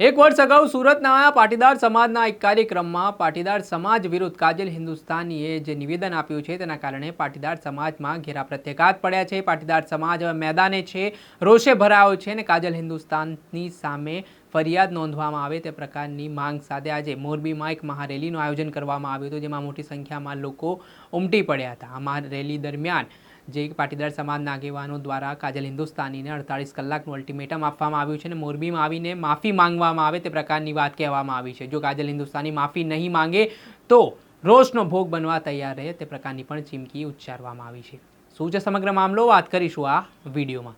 એક વર્ષ અગાઉ સુરતના પાટીદાર સમાજના એક કાર્યક્રમમાં પાટીદાર સમાજ વિરુદ્ધ કાજલ હિન્દુસ્તાનીએ જે નિવેદન આપ્યું છે તેના કારણે પાટીદાર સમાજમાં ઘેરા પ્રત્યાઘાત પડ્યા છે. પાટીદાર સમાજ હવે મેદાને છે, રોષે ભરાયો છે અને કાજલ હિન્દુસ્તાનની સામે ફરિયાદ નોંધવામાં આવે તે પ્રકારની માંગ સાથે આજે મોરબીમાં એક મહારેલીનું આયોજન કરવામાં આવ્યું હતું, જેમાં મોટી સંખ્યામાં લોકો ઉમટી પડ્યા હતા. આ મહારેલી દરમિયાન જે પાટીદાર સમાજના આગેવાનો દ્વારા કાજલ હિન્દુસ્તાનીને અડતાળીસ કલાકનું અલ્ટિમેટમ આપવામાં આવ્યું છે અને મોરબીમાં આવીને માફી માંગવામાં આવે તે પ્રકારની વાત કહેવામાં આવી છે. જો કાજલ હિન્દુસ્તાની માફી નહીં માંગે તો રોષનો ભોગ બનવા તૈયાર રહે તે પ્રકારની પણ ચીમકી ઉચ્ચારવામાં આવી છે. શું છે સમગ્ર મામલો? વાત કરીશું આ વિડીયોમાં.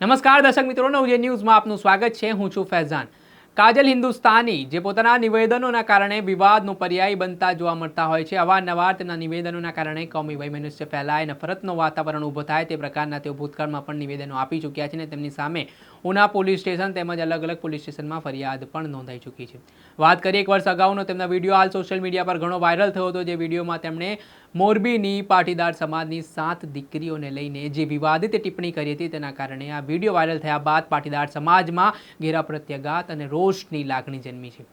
નમસ્કાર દર્શક મિત્રો નવજે ન્યૂઝમાં આપનું સ્વાગત છે. હું છું ફૈઝાન. કાજલ હિન્દુસ્તાની જે પોતાના નિવેદનોના કારણે વિવાદનો પર્યાય બનતા જોવા મળતા હોય છે, અવારનવાર તેમના નિવેદનોના કારણે કૌમી મનુષ્ય ફેલાય, નફરતનું વાતાવરણ ઊભો થાય તે પ્રકારના તેઓ ભૂતકાળમાં પણ નિવેદનો આપી ચૂક્યા છે અને તેમની સામે ઉના પોલીસ સ્ટેશન તેમજ અલગ અલગ પોલીસ સ્ટેશનમાં ફરિયાદ પણ નોંધાઈ ચૂકી છે. વાત કરીએ એક વર્ષ અગાઉનો તેમના વીડિયો હાલ સોશિયલ મીડિયા પર ઘણો વાયરલ થયો હતો, જે વિડીયોમાં તેમણે મોરબીની પાટીદાર સમાજની સાત દીકરીઓને લઈને જે વિવાદિત ટિપ્પણી કરી હતી, તેના કારણે આ વીડિયો વાયરલ થયા બાદ પાટીદાર સમાજમાં ઘેરા પ્રત્યાઘાત અને રોષની લાગણી જન્મી છે.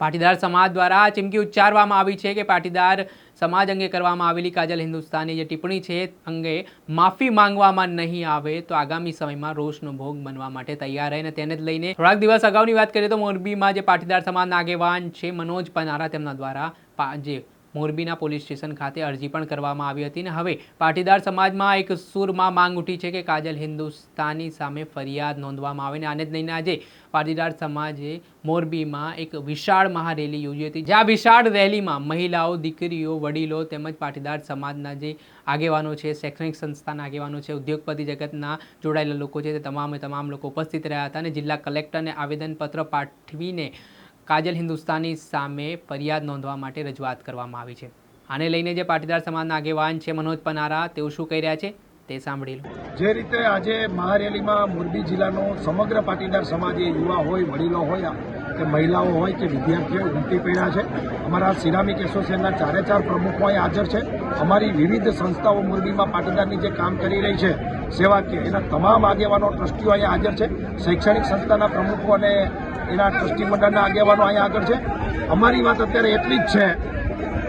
પાટીદાર સમાજ દ્વારા ચીમકી ઉચ્ચારવામાં આવી છે કે પાટીદાર સમાજ અંગે કરવામાં આવેલી કાજલ હિન્દુસ્તાની જે ટિપ્પણી છે અંગે માફી માંગવામાં નહીં આવે તો આગામી સમયમાં રોષનો ભોગ બનવા માટે તૈયાર રહે અને તેને જ લઈને થોડાક દિવસ અગાઉની વાત કરીએ તો મોરબીમાં જે પાટીદાર સમાજના આગેવાન છે મનોજ પનારા, તેમના દ્વારા જે મોરબીના પોલીસ સ્ટેશન ખાતે અરજી પણ કરવામાં આવી હતી અને હવે પાટીદાર સમાજમાં એક સુરમાં માંગ ઉઠી છે કે કાજલ હિન્દુસ્તાની સામે ફરિયાદ નોંધવામાં આવે અને આને જ લઈને આજે પાટીદાર સમાજે મોરબીમાં એક વિશાળ મહારેલી યોજી હતી. જ્યાં વિશાળ રેલીમાં મહિલાઓ, દીકરીઓ, વડીલો તેમજ પાટીદાર સમાજના જે આગેવાનો છે, શૈક્ષણિક સંસ્થાના આગેવાનો છે, ઉદ્યોગપતિ જગતના જોડાયેલા લોકો છે તે તમામે તમામ લોકો ઉપસ્થિત રહ્યા હતા અને જિલ્લા કલેક્ટરને આવેદનપત્ર પાઠવીને કાજલ હિન્દુસ્તાની સામે ફરિયાદ નોંધવા માટે રજૂઆત કરવામાં આવી છે. આને લઈને જે પાટીદાર સમાજના આગેવાન છે મનોજ પનારા, તેઓ શું કહી રહ્યા છે તે સાંભળી લો. જે રીતે આજે મહારેલીમાં મોરબી જિલ્લાનો સમગ્ર પાટીદાર સમાજ, એ યુવા હોય, વડીલો હોય, કે મહિલાઓ હોય, કે વિદ્યાર્થીઓ ઉમટી પડ્યા છે. અમારા સિરામિક એસોસિએશનના ચારે ચાર પ્રમુખો અહીં હાજર છે. અમારી વિવિધ સંસ્થાઓ મોરબીમાં પાટીદારની જે કામ કરી રહી છે સેવાકીય એના તમામ આગેવાનો, ટ્રસ્ટીઓ અહીંયા હાજર છે. શૈક્ષણિક સંસ્થાના પ્રમુખો અને એના ટ્રસ્ટી મંડળના આગેવાનો અહીંયા આગળ છે. અમારી વાત અત્યારે એટલી જ છે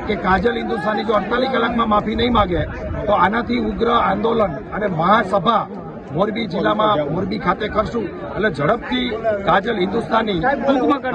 કે કાજલ હિન્દુસ્તાની જો અડતાલીસ કલાકમાં માફી નહીં માગે, તો આનાથી ઉગ્ર આંદોલન અને મહાસભા મોરબી જિલ્લામાં મોરબી ખાતે કરશું. એટલે ઝડપથી કાજલ હિન્દુસ્તાની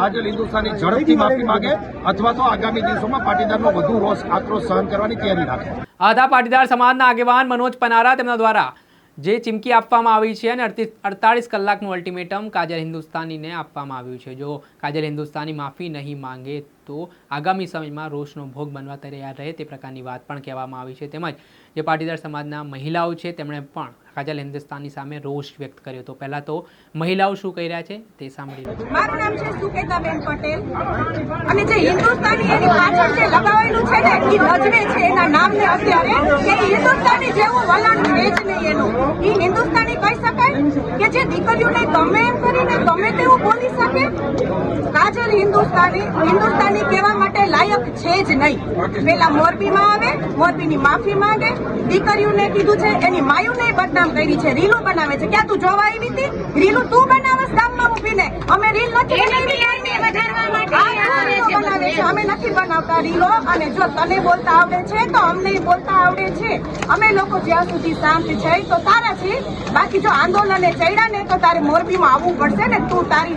કાજલ હિન્દુસ્તાની ઝડપથી માફી માગે અથવા તો આગામી દિવસોમાં પાટીદારનો વધુ રોષ, આક્રોશ સહન કરવાની તૈયારી રાખે. આધા પાટીદાર સમાજના આગેવાન મનોજ પનારા તેમના દ્વારા જે ચીમકી આપવામાં આવી છે અને અડતી- અડતાળીસ કલાકનું અલ્ટિમેટમ કાજલ હિન્દુસ્તાનીને આપવામાં આવ્યું છે. જો કાજલ હિન્દુસ્તાની માફી નહીં માંગે તો આગામી સમયમાં રોષનો ભોગ બનવા તૈયાર રહે તે પ્રકારની વાત પણ કહેવામાં આવી છે. તેમજ જે પાટીદાર સમાજના મહિલાઓ છે, તેમણે પણ કાજલ હિન્દુસ્તાનની સામે રોષ વ્યક્ત કર્યો હતો. પહેલા તો મહિલાઓ શું કહી રહ્યા છે તે સાંભળી મારું નામ છે સુકેતાબેન પટેલ. અને જે હિન્દુસ્તાની એની પાછળ જે લગાવેલું છે ને એ રજવે છે, એના નામને અત્યારે કે હિન્દુસ્તાની જેવું વલણ છે જ નહીં એનું. એ હિન્દુસ્તાની કહી શકાય કે જે દીકરીઓને ગમે એમ કરીને ગમે તેવું બોલી શકે, કાજલ હિન્દુસ્તાની હિન્દુસ્તાની કહેવા માટે લાયક છે જ નહીં. પેલા મોરબીમાં આવે, મોરબીની માફી માંગે, દીકરીઓને કીધું છે, એની માયુને બદનામ કરી છે. રીલો બનાવે છે. ક્યાં તું જોવા આવી હતી? રીલું તું બનાવસ ગામમાં ઊભીને. અમે રીલ નથી બનાવી. અમે નથી બનાવતા રીલો અને જો તને બોલતા આવડે છે, તો અમને બોલતા આવડે છે. અમે લોકો જ્યાં સુધી શાંત છે, તો સારા છે. બાકી જો આંદોલને ચડ્યા ને, તો તારે મોરબીમાં આવવું પડશે ને. તું તારી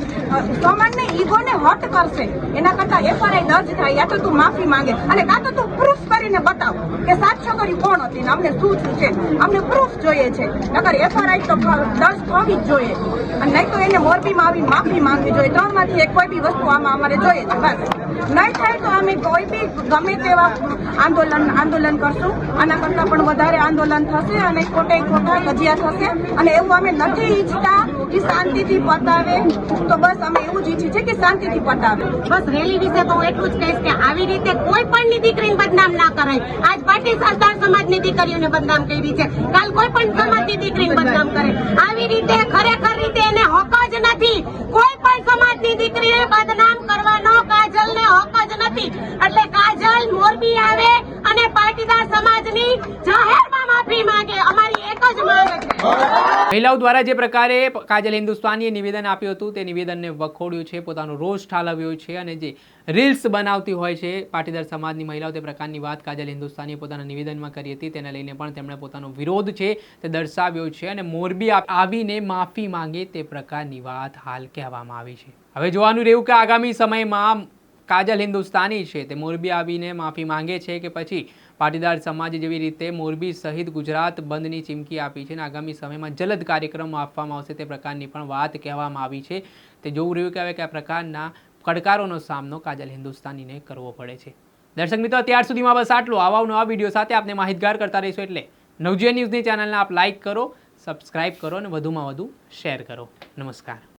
સમાનને ઈગોને હટ કરશે. એના કરતા એફઆરઆઈ દર્જ થાય, યા તો તું માફી માંગે. અને કાં તો તું પ્રૂફ કરીને બતાવ કે સાત છોકરી કોણ હતી ને અમને શું શું છે. અમને પ્રૂફ જોઈએ છે. નકર એફઆરઆઈ તો દર્જ થવી જ જોઈએ. અને નહીં તો એને મોરબીમાં આવી માફી માંગવી જોઈએ. ત્રણમાંથી એક કોઈ બી વસ્તુ આમાં અમારે જોઈએ છે. બસ. નહીં થાય તો અમે કોઈ બી ગમે તેવા આંદોલન આંદોલન કરશું. આના કરતાં પણ વધારે આંદોલન થશે અને ખોટે ખોટા કજિયા થશે. અને એવું અમે નથી ઈચ્છતા કે શાંતિથી પતાવે. તો બસ અમે એવું જ ઈચ્છીએ છીએ કે શાંતિથી પતાવે. બસ રેલી વિશે તો હું એટલું જ કહીશ કે આવી રીતે કોઈ પણ ની દીકરીને બદનામ ના કરાય. આજ પાટી સરદાર સમાજની દીકરીઓને બદનામ કરી છે. કાલ કોઈ પણ સમાજની દીકરીને બદનામ કરે. આવી રીતે ખરેખર રીતે એને હક જ નથી. કોઈ પણ સમાજની દીકરીને બદનામ નથી એટલે કાજલ મોરબી આવે અને પાટીદાર સમાજની જાહેરમાં માફી માંગે. અમારી એક જ માંગ છે. મહિલાઓ દ્વારા જે પ્રકારે કાજલ હિન્દુસ્તાનીએ નિવેદન આપ્યું હતું, તે નિવેદનને વખોડ્યું છે, પોતાનો રોષ ઠાલવ્યો છે અને જે રીલ્સ બનાવતી હોય છે, પાટીદાર સમાજની મહિલાઓ તે પ્રકારની વાત કાજલ હિન્દુસ્તાનીએ પોતાના નિવેદનમાં કરી હતી. તેને લઈને પણ તેમણે પોતાનો વિરોધ છે, તે દર્શાવ્યો છે અને મોરબી આવીને માફી માંગે તે પ્રકારની વાત હાલ કહેવામાં આવી છે. હવે જોવાનું રહ્યું કે આગામી સમયમાં કાજલ હિન્દુસ્તાની છે. તે મોરબી આવીને માફી માંગે છે કે પછી પાટીદાર સમાજ જેવી રીતે મોરબી સહિત ગુજરાત બંધની ચીમકી આપી છે અને આગામી સમયમાં જલદ કાર્યક્રમો આપવામાં આવશે તે પ્રકારની પણ વાત કહેવામાં આવી છે. તે જોવું રહ્યું કે હવે કયા પ્રકારના પડકારોનો સામનો કાજલ હિન્દુસ્તાનીને કરવો પડે છે. દર્શક મિત્રો, અત્યાર સુધીમાં બસ આટલું. આવા નવા વીડિયો સાથે આપને માહિતગાર કરતા રહીશું એટલે નવજીવન ન્યૂઝની ચેનલને આપ લાઇક કરો, સબસ્ક્રાઇબ કરો અને વધુમાં વધુ શેર કરો. નમસ્કાર.